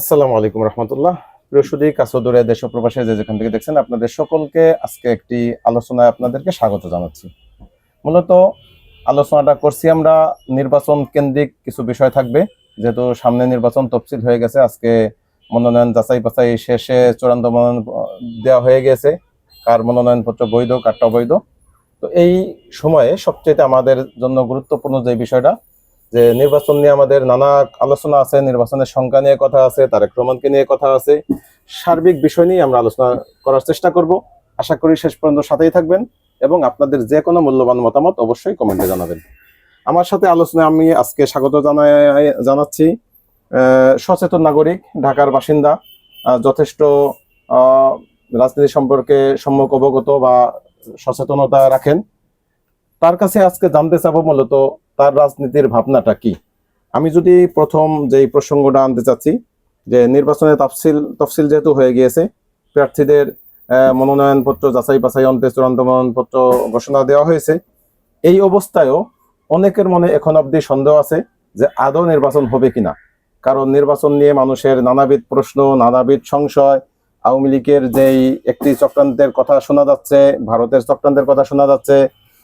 আসসালামু আলাইকুম রহমতুল্লাহ। প্রিয় সুদী কাছদূরে দেশ প্রবাসে যে যেখান থেকে দেখছেন আপনাদের সকলকে আজকে একটি আলোচনায় আপনাদেরকে স্বাগত জানাচ্ছি। মূলত আলোচনাটা করছি আমরা নির্বাচন কেন্দ্রিক কিছু বিষয় থাকবে, যেহেতু সামনে নির্বাচন তফসিল হয়ে গেছে, আজকে মনোনয়ন যাচাই বাছাই শেষে চূড়ান্ত মনোনয়ন দেওয়া হয়ে গেছে, কার মনোনয়নপত্র বৈধ, কারটা অবৈধ। তো এই সময়ে সবচেয়ে আমাদের জন্য গুরুত্বপূর্ণ যে বিষয়টা যে নির্বাচন নিয়ে আমাদের নানা আলোচনা আছে, নির্বাচনের সংখ্যা নিয়ে কথা আছে, তারেক রহমানকে নিয়ে কথা আছে। সার্বিক বিষয় নিয়ে আমরা আলোচনা করার চেষ্টা করব। আশা করি শেষ পর্যন্ত সাথেই থাকবেন এবং আপনাদের যে কোনো মূল্যবান মতামত অবশ্যই কমেন্টে জানাবেন। আমার সাথে আলোচনায় আমি আজকে স্বাগত জানাই, জানাচ্ছি সচেতন নাগরিক, ঢাকার বাসিন্দা যথেষ্ট রাজনীতি সম্পর্কে সম্যক অবগত বা সচেতনতা রাখেন। তার কাছে আজকে জানতে চাবো মূলত তার রাজনীতির ভাবনাটা কি? আমি যদি প্রথম যেই প্রসঙ্গটা আনতে চাচ্ছি, যে নির্বাচনে তফসিল তফসিল যেহেতু হয়ে গিয়েছে, প্রার্থীদের মনোনয়নপত্র, যাচাই বাছাই অন্তে চূড়ান্ত মনোনয়নপত্র ঘোষণা দেওয়া হয়েছে। এই অবস্থায়ও অনেকের মনে এখন অবধি সন্দেহ আছে যে আদৌ নির্বাচন হবে কিনা। কারণ নির্বাচন নিয়ে মানুষের নানাবিধ প্রশ্ন, নানাবিধ সংশয়, আওয়ামী লীগের যেই একটি চক্রান্তের কথা শোনা যাচ্ছে, ভারতের চক্রান্তের কথা শোনা যাচ্ছে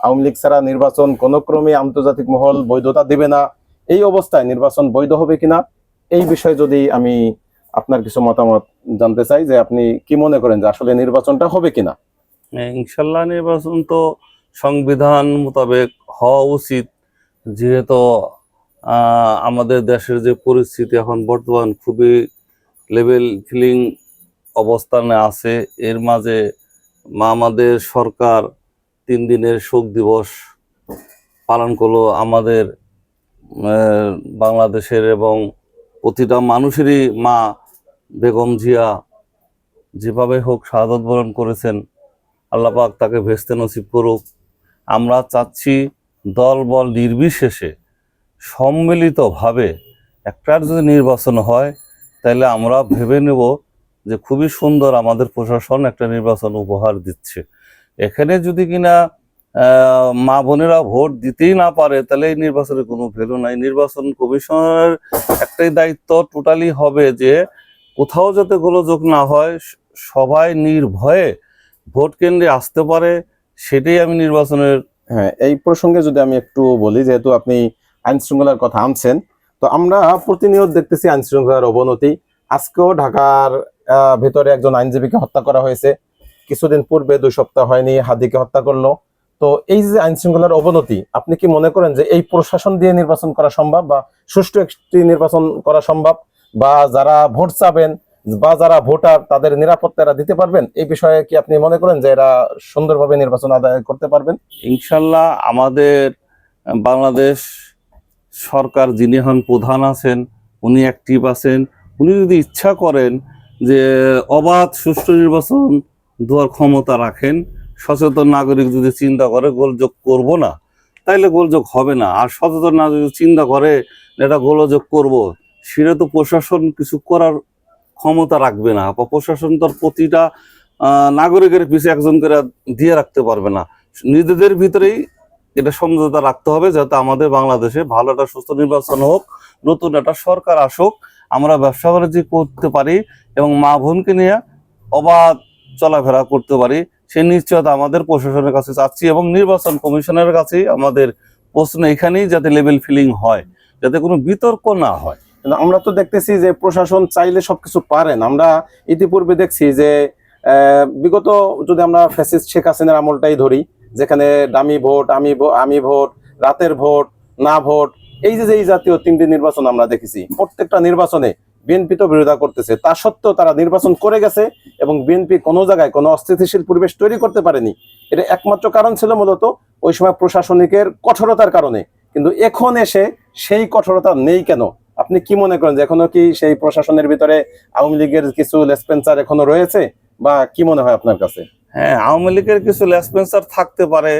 আওয়ামী লীগ ছাড়া নির্বাচন কোনো ক্রমে আন্তর্জাতিক মহল বৈধতা দেবে না। এই অবস্থায় নির্বাচন বৈধ হবে কিনা এই বিষয়ে যদি আমি আপনার কিছু মতামত জানতে চাই যে আপনি কি মনে করেন যে আসলে নির্বাচনটা হবে কিনা। হ্যাঁ, ইনশাল্লাহ নির্বাচন তো সংবিধান মোতাবেক হওয়া উচিত। যেহেতু আমাদের দেশের যে পরিস্থিতি এখন বর্তমান খুবই লেভেল ফিলিং অবস্থানে আছে। এর মাঝে আমাদের সরকার তিন দিনের শোক দিবস পালন করল আমাদের বাংলাদেশের এবং প্রতিটা মানুষেরই মা বেগম জিয়া যেভাবে হোক শাহাদত বরণ করেছেন, আল্লাহ পাক তাকে ভেস্তে নসিব করুক। আমরা চাচ্ছি দল বল নির্বিশেষে সম্মিলিতভাবে একটার যদি নির্বাচন হয়, তাহলে আমরা ভেবে নেব যে খুবই সুন্দর আমাদের প্রশাসন একটা নির্বাচন উপহার দিচ্ছে। এখানে যদি কিনা মা বোনেরা ভোট দিতেই না পারে, তাহলে এই নির্বাচনের কোনো ভ্যালু নাই। নির্বাচন কমিশনের একটাই দায়িত্ব টোটালি হবে যে কোথাও যাতে গোলযোগ না হয়, সবাই নির্ভয়ে ভোট কেন্দ্রে আসতে পারে, সেটাই আমি নির্বাচনের হ্যাঁ এই প্রসঙ্গে যদি আমি একটু বলি, যেহেতু আপনি আইন শৃঙ্খলার কথা আনছেন, তো আমরা প্রতিনিয়ত দেখতেছি আইন শৃঙ্খলার অবনতি। আজকেও ঢাকার ভেতরে একজন আইনজীবীকে হত্যা করা হয়েছে। কিছুদিন পূর্বে, দুই সপ্তাহ হয়নি, হাদিকে হত্যা করল। তো এই যে আইন শৃঙ্খলার অবনতি, আপনি কি মনে করেন যে এই প্রশাসন দিয়ে নির্বাচন করা সম্ভব বা সুষ্ঠু একটি নির্বাচন করা সম্ভব? বা যারা ভোট চাবেন বা যারা ভোটার, তাদের নিরাপত্তা এরা দিতে পারবেন? এই বিষয়ে কি আপনি মনে করেন যে এরা সুন্দরভাবে নির্বাচন আদায় করতে পারবেন? ইনশাল্লাহ আমাদের বাংলাদেশ সরকার যিনি হন প্রধান আছেন, উনি অ্যাক্টিভ আছেন। উনি যদি ইচ্ছা করেন যে অবাধ সুষ্ঠু নির্বাচন দেওয়ার ক্ষমতা রাখেন, সচেতন নাগরিক যদি চিন্তা করে গোলযোগ করব না, তাইলে গোলযোগ হবে না। আর সচেতন নাগরিক চিন্তা করে এটা গোলযোগ করব, সেটা তো প্রশাসন কিছু করার ক্ষমতা রাখবে না। বা প্রশাসন তার প্রতিটা নাগরিকের পিছিয়ে একজন করে দিয়ে রাখতে পারবে না। নিজেদের ভিতরেই এটা সমঝোতা রাখতে হবে যাতে আমাদের বাংলাদেশে ভালো একটা সুস্থ নির্বাচন হোক, নতুন একটা সরকার আসুক, আমরা ব্যবসা বাণিজ্য করতে পারি এবং মা বোনকে নিয়ে অবাধ চলাফেরা করতে পারি সেই নিশ্চয়তা আমাদের প্রশাসনের কাছে চাচ্ছি এবং নির্বাচন কমিশনের কাছেই আমাদের প্রশ্ন এখানেই যাতে লেভেল ফিলিং হয়, যাতে কোনো বিতর্ক না হয়। কিন্তু আমরা তো দেখতেছি যে প্রশাসন চাইলে সবকিছু পারেন। আমরা ইতিপূর্বে দেখছি যে বিগত যদি আমরা ফ্যাসিস্ট শেখ হাসিনার আমলটাই ধরি, যেখানে দামি ভোট, আমি আমি ভোট, রাতের ভোট, না ভোট, এই যে, এই জাতীয় তিনটি নির্বাচন আমরা দেখেছি, প্রত্যেকটা নির্বাচনে বিএনপি তো বিরোধিতা করতেছে। তা সত্ত্বেও তারা নির্বাচন করে গেছে এবং বিএনপি কোনো জায়গায় কোনো অস্থিতিশীল পরিবেশ তৈরি করতে পারেনি। এটা একমাত্র কারণ ছিল মূলত ওই সময় প্রশাসনিকের কঠোরতার কারণে। কিন্তু এখন এসে সেই কঠোরতা নেই কেন? আপনি কি মনে করেন যে এখনও কি সেই প্রশাসনের ভিতরে আওয়ামী লীগের কিছু লেসপেন্সার এখনও রয়েছে? বা কি মনে হয় আপনার কাছে? হ্যাঁ আওয়ামী লীগের কিছু লেসপেন্সার থাকতে পারে।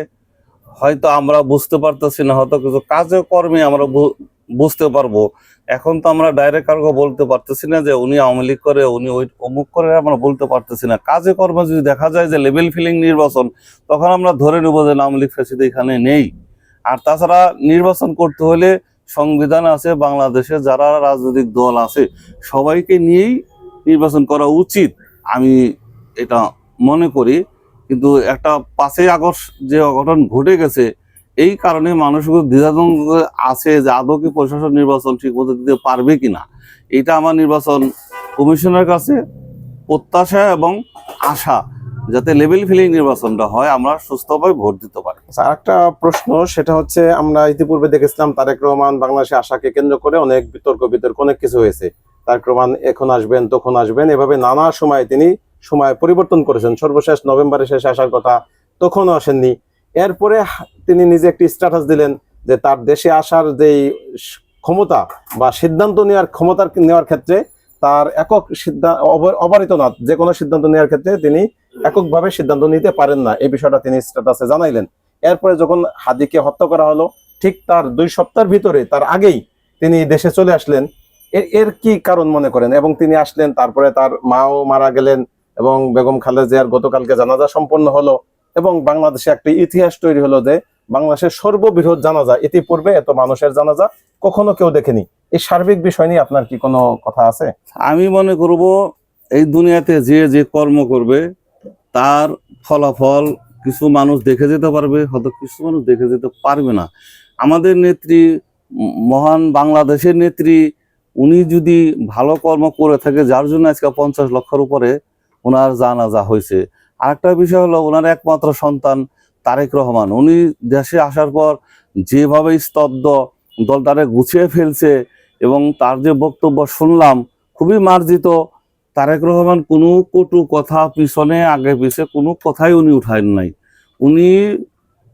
হয়তো আমরা বুঝতে পারতেছি না, হয়তো কিছু কাজে কর্মে আমরা বুঝতে পারব। এখন তো আমরা ডাইরেক্ট কারও বলতে পারতেছি না যে উনি আওয়ামী লীগ করে, উনি ওই অমুক করে, আমরা বলতে পারতেছি না। কাজে কর্মে যদি দেখা যায় যে লেভেল ফিলিং নির্বাচন, তখন আমরা ধরে নেব যে আওয়ামী লীগ ফেসিতে এখানে নেই। আর তাছাড়া নির্বাচন করতে হলে সংবিধান আছে, বাংলাদেশে যারা রাজনৈতিক দল আছে, সবাইকে নিয়েই নির্বাচন করা উচিত। আমি এটা মনে করি। কিন্তু একটা পাঁচই আগস্ট যে অঘটন ঘটে গেছে এই কারণে মানুষগুলো দ্বিধাদ্বন্দ্ব আছে যে আদৌ কি প্রশাসন নির্বাচন ঠিক মতো দিতে পারবে কিনা। এটা আমার নির্বাচন কমিশনের কাছে প্রত্যাশা এবং আশা, যাতে লেভেল ফিলিং নির্বাচনটা হয়, আমরা সুস্থভাবে ভোট দিতে পারি। আর একটা প্রশ্ন, সেটা হচ্ছে আমরা ইতিপূর্বে দেখেছিলাম তারেক রহমান বাংলাদেশে আশাকে কেন্দ্র করে অনেক বিতর্ক বিতর্ক, অনেক কিছু হয়েছে। তারেক রহমান এখন আসবেন, তখন আসবেন, এভাবে নানা সময় তিনি সময় পরিবর্তন করেছেন। সর্বশেষ নভেম্বরে শেষে আসার কথা তখনও আসেননি। এরপরে তিনি নিজে একটি স্ট্যাটাস দিলেন যে তার দেশে আসার যে ক্ষমতা বা সিদ্ধান্ত নেওয়ার ক্ষমতা নেওয়ার ক্ষেত্রে তার একক সিদ্ধান্ত অবারিত না, যে কোনো সিদ্ধান্ত নেওয়ার ক্ষেত্রে তিনি এককভাবে সিদ্ধান্ত নিতে পারেন না। এই বিষয়টা তিনি স্ট্যাটাসে জানাইলেন। এরপরে যখন হাদিকে হত্যা করা হলো, ঠিক তার দুই সপ্তাহের ভিতরে, তার আগেই তিনি দেশে চলে আসলেন। এর এর কি কারণ মনে করেন? এবং তিনি আসলেন, তারপরে তার মাও মারা গেলেন এবং বেগম খালেদা জিয়ার গতকালকে জানাজা সম্পন্ন হলো। এবং বাংলাদেশে একটি ইতিহাস তৈরি হলো যে বাংলাদেশের সর্ববৃহৎ জানাজা ইতিপূর্বে এত মানুষের জানাজা কখনো কেউ দেখেনি। এই সার্বিক বিষয় নিয়ে আপনার কি কোনো কথা আছে? আমি মনে করব এই দুনিয়াতে যে যে কর্ম করবে, তার ফলাফল কিছু মানুষ দেখে যেতে পারবে, হয়তো কিছু মানুষ দেখে যেতে পারবে না। আমাদের নেত্রী, মহান বাংলাদেশের নেত্রী, উনি যদি ভালো কর্ম করে থাকে, যার জন্য আজকে পঞ্চাশ লক্ষের উপরে ওনার জানাজা হয়েছে। আরেকটা বিষয় হলো, ওনার একমাত্র সন্তান তারেক রহমান। উনি দেশে আসার পর যেভাবে স্তব্ধ দলটারে গুছিয়ে ফেলছে এবং তার যে বক্তব্য শুনলাম, খুবই মার্জিত, তারেক রহমান কোনো কটু কথা পিছনে, আগে পিছে কোনো কথাই উনি উঠায় নাই। উনি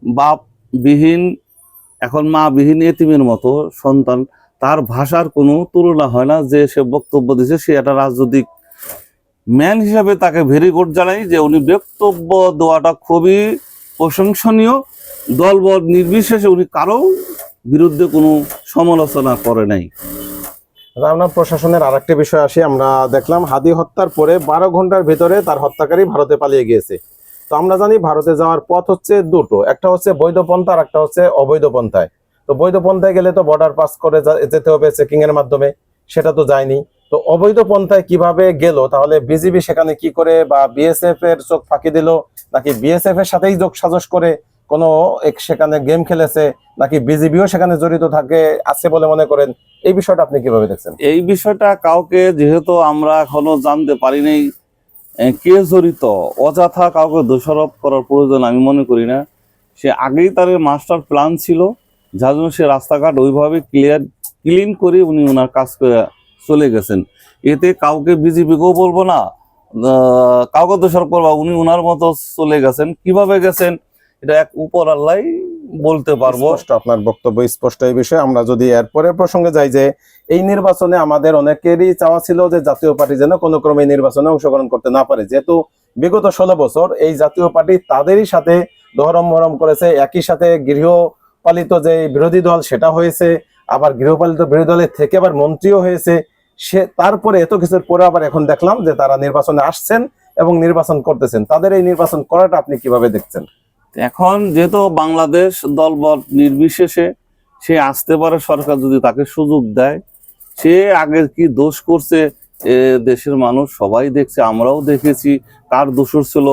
বাপবিহীন, এখন মা বিহীন এতিমের মতো সন্তান, তার ভাষার কোনো তুলনা হয় না যে সে বক্তব্য দিছে সে একটা রাজনৈতিক ম্যান হিসাবে তাকে ভেরি গুড জানাই যে উনি বক্তব্য দেওয়াটা খুবই প্রশংসনীয়। দলবল নির্বিশেষে উনি কারও বিরুদ্ধে কোনো সমালোচনা করে নাই। আমরা প্রশাসনের আরেকটা বিষয় আসি, আমরা দেখলাম হাদি হত্যার পরে বারো ঘণ্টার ভিতরে তার হত্যাকারী ভারতে পালিয়ে গিয়েছে। তো আমরা জানি ভারতে যাওয়ার পথ হচ্ছে দুটো, একটা হচ্ছে বৈধ পন্থা আর একটা হচ্ছে অবৈধ পন্থায়। তো বৈধ পন্থায় গেলে তো বর্ডার পাস করে যেতে হবে চেকিং এর মাধ্যমে, সেটা তো যায়নি। তো অবৈধ পন্থায় কীভাবে গেল? তাহলে বিজিবি সেখানে কি করে বা বিএসএফ এর চোখ ফাঁকি দিল? নাকি বিএসএফ এর সাথেই যোগ সাজস করে কোনো এক সেখানে গেম খেলেছে? নাকি বিজিবিও সেখানে জড়িত থাকে, আছে বলে মনে করেন? এই বিষয়টা আপনি কীভাবে দেখছেন? এই বিষয়টা কাউকে যেহেতু আমরা এখনও জানতে পারি নাই কে জড়িত? অযথা কাউকে দোষারোপ করার প্রয়োজন আমি মনে করি না। সে আগেই তার মাস্টার প্ল্যান ছিল, যার জন্য সে রাস্তাঘাট ওইভাবে ক্লিয়ার ক্লিন করে উনি ওনার কাজ করে চলে গেছেন। এতে কাউকে বিজেপিকেও বলব না কাউকে দোষারোপ করব উনি ওনার মতো চলে গেছেন। কীভাবে গেছেন, এটা এক উপর আল্লাহ বলতে পারব। আপনার বক্তব্য, স্পষ্ট এই বিষয়ে। আমরা যদি এরপরে প্রসঙ্গে যাই যে, এই নির্বাচনে আমাদের অনেকেরই চাওয়া ছিল যে, জাতীয় পার্টি যেন কোনো ক্রমে নির্বাচনে অংশগ্রহণ করতে না পারে। যেহেতু বিগত ষোলো বছর এই জাতীয় পার্টি তাদেরই সাথে দহরম মহরম করেছে, একই সাথে গৃহপালিত যে বিরোধী দল, সেটা হয়েছে। আবার গৃহপালিত বিরোধী দলের থেকে আবার মন্ত্রীও হয়েছে। সে তারপরে এত কিছুর পরে আবার এখন দেখলাম যে তারা নির্বাচনে আসছেন এবং নির্বাচন করতেছেন। তাদের এই নির্বাচন করাটা আপনি কীভাবে দেখছেন? এখন যেহেতু বাংলাদেশ দলবল নির্বিশেষে সে আসতে পারে, সরকার যদি তাকে সুযোগ দেয়, সে আগে কি দোষ করছে দেশের মানুষ? সবাই দেখছে, আমরাও দেখেছি কার দোষর ছিল,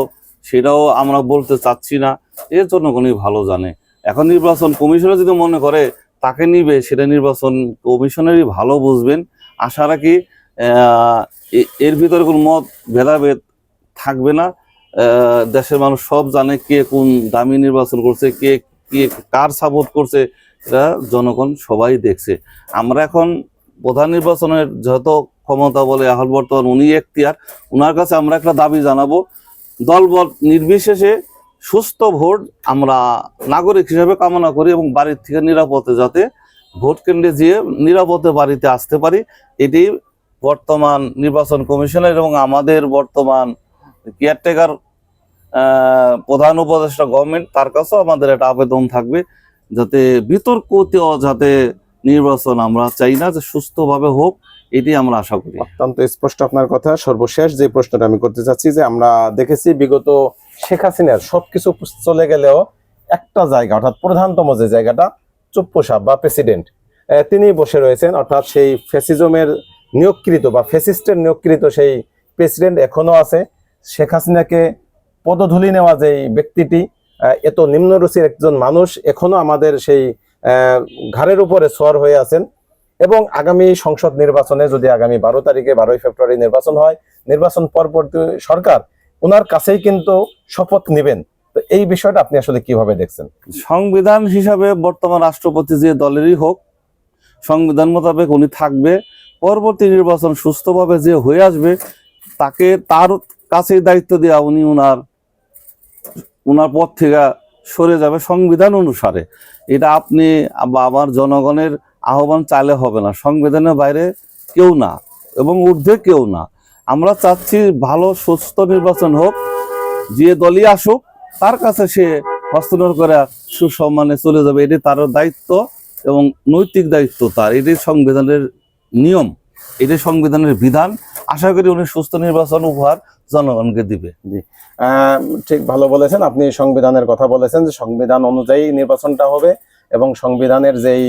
সেটাও আমরা বলতে চাচ্ছি না। এর জন্য কোনই ভালো জানে। এখন নির্বাচন কমিশনে যদি মনে করে তাকে নিবে, সেটা নির্বাচন কমিশনেরই ভালো বুঝবেন। আশা রাখি এর ভিতরে কোনো মত ভেদাভেদ থাকবে না। দেশের মানুষ সব জানে কে কোন দামি নির্বাচন করছে, কে কে কার সাপোর্ট করছে, এটা জনগণ সবাই দেখছে। আমরা এখন প্রধান নির্বাচনের যত ক্ষমতা বলে এখন বর্তমান, উনি এখতিয়ার। ওনার কাছে আমরা একটা দাবি জানাব, দলবল নির্বিশেষে সুস্থ ভোট আমরা নাগরিক হিসেবে কামনা করি এবং বাড়ির থেকে নিরাপদে যাতে ভোট কেন্দ্রে যেয়ে নিরাপদে বাড়িতে আসতে পারি। এটি বর্তমান নির্বাচন কমিশনের এবং আমাদের বর্তমান কেয়ারটেকার প্রধান উপদেষ্টা গভর্নমেন্ট তার কাছেও আমাদের একটা আবেদন থাকবে যাতে বিতর্কতেও যাতে নির্বাচন আমরা চাই না, যে সুস্থভাবে হোক, এটি আমরা আশা করি। অত্যন্ত স্পষ্ট আপনার কথা, সর্বশেষ যে প্রশ্নটা আমি করতে চাচ্ছি যে আমরা দেখেছি বিগত হাসিনার সবকিছু চলে গেলেও একটা জায়গা, অর্থাৎ প্রধানতম যে জায়গাটা চুপ্পসাপ বা প্রেসিডেন্ট তিনি বসে রয়েছেন, অর্থাৎ সেই ফেসিজমের নিয়োগকৃত বা ফেসিস্টের নিয়োগকৃত সেই প্রেসিডেন্ট এখনও আছে। শেখ হাসিনাকে পদধূলি নেওয়া যে ব্যক্তিটি এত নিম্নরুচির একজন মানুষ এখনও আমাদের সেই ঘাড়ের উপরে সোয়ার হয়ে আছেন। এবং আগামী সংসদ নির্বাচনে যদি আগামী বারো তারিখে, বারোই ফেব্রুয়ারি নির্বাচন হয়, নির্বাচন পরবর্তী সরকার ওনার কাছেই কিন্তু শপথ নেবেন। তো এই বিষয়টা আপনি আসলে কীভাবে দেখছেন? সংবিধান হিসাবে বর্তমান রাষ্ট্রপতি যে দলেরই হোক, সংবিধান মোতাবেক উনি থাকবে। পরবর্তী নির্বাচন সুস্থভাবে যে হয়ে আসবে, তাকে তার কাছেই দায়িত্ব দেওয়া উনি ওনার ওনার পথ থেকে সরে যাবে সংবিধান অনুসারে। এটা আপনি বা আমার জনগণের আহ্বান চালে হবে না। সংবিধানের বাইরে কেউ না এবং ঊর্ধ্বে কেউ না। আমরা চাচ্ছি ভালো, সুস্থ নির্বাচন হোক, যে দলই আসুক, তার কাছে সে হস্তান্তর করে সুসম্মানে চলে যাবে। এটি তার দায়িত্ব এবং নৈতিক দায়িত্ব তার। এটি সংবিধানের নিয়ম, এটি সংবিধানের বিধান। আশা করি উনি সুস্থ নির্বাচন উপহার জনগণকে দিবে। জি। ঠিক ভালো বলেছেন। আপনি সংবিধানের কথা বলেছেন যে সংবিধান অনুযায়ী নির্বাচনটা হবে এবং সংবিধানের যেই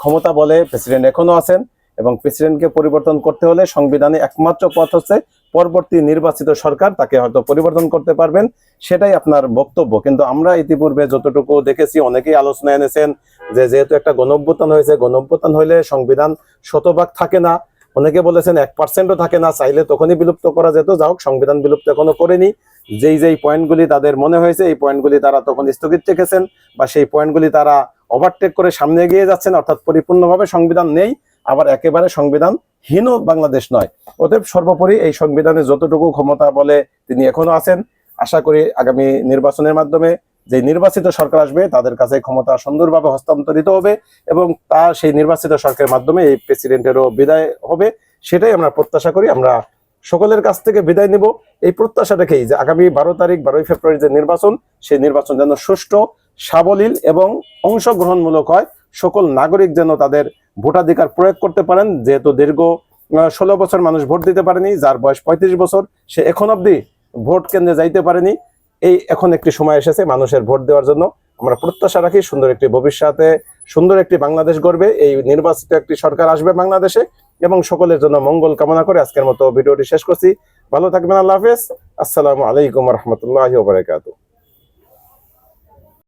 ক্ষমতা বলে প্রেসিডেন্ট এখনও আছেন এবং প্রেসিডেন্টকে পরিবর্তন করতে হলে সংবিধানে একমাত্র পথ হচ্ছে পরবর্তী নির্বাচিত সরকার তাকে হয়তো পরিবর্তন করতে পারবেন। সেটাই আপনার বক্তব্য। কিন্তু আমরা ইতিপূর্বে যতটুকু দেখেছি, অনেকেই আলোচনা এনেছেন যে যেহেতু একটা গণঅভ্যুত্থান হয়েছে, গণঅভ্যুত্থান হলে সংবিধান শতভাগ থাকে না। অনেকে বলেছেন এক পার্সেন্টও থাকে না, চাইলে তখনই বিলুপ্ত করা যেত। যা হোক, সংবিধান বিলুপ্ত এখনও করেনি। যেই যেই পয়েন্টগুলি তাদের মনে হয়েছে, এই পয়েন্টগুলি তারা তখন স্থগিত রেখেছেন বা সেই পয়েন্টগুলি তারা ওভারটেক করে সামনে এগিয়ে যাচ্ছেন, অর্থাৎ পরিপূর্ণভাবে সংবিধান নেই। আবার একেবারে সংবিধান হীন বাংলাদেশ নয়। অতএব সর্বোপরি এই সংবিধানে যতটুকু ক্ষমতা বলে তিনি এখনও আছেন, আশা করি আগামী নির্বাচনের মাধ্যমে যে নির্বাচিত সরকার আসবে, তাদের কাছে ক্ষমতা সুন্দরভাবে হস্তান্তরিত হবে এবং তা সেই নির্বাচিত সরকারের মাধ্যমে এই প্রেসিডেন্টেরও বিদায় হবে, সেটাই আমরা প্রত্যাশা করি। আমরা সকলের কাছ থেকে বিদায় নিব। এই প্রত্যাশা যে আগামী বারো তারিখ, বারোই ফেব্রুয়ারি যে নির্বাচন, সেই নির্বাচন যেন সুষ্ঠু, সাবলীল এবং অংশগ্রহণমূলক হয়। সকল নাগরিক যেন তাদের ভোটাধিকার প্রয়োগ করতে পারেন, যেহেতু দীর্ঘ ষোলো বছর মানুষ ভোট দিতে পারেনি, যার বয়স পঁয়ত্রিশ বছর, সে এখন অবধি ভোট কেন্দ্রে যাইতে পারেনি। এই এখন একটি সময় এসেছে মানুষের ভোট দেওয়ার জন্য। আমরা প্রত্যাশা রাখি সুন্দর একটি ভবিষ্যতে সুন্দর একটি বাংলাদেশ গড়বে। এই নির্বাচিত একটি সরকার আসবে বাংলাদেশে এবং সকলের জন্য মঙ্গল কামনা করে আজকের মতো ভিডিওটি শেষ করছি। ভালো থাকবেন, আল্লাহ হাফেজ। আসসালামু আলাইকুম রহমতুল্লাহ বারকাতু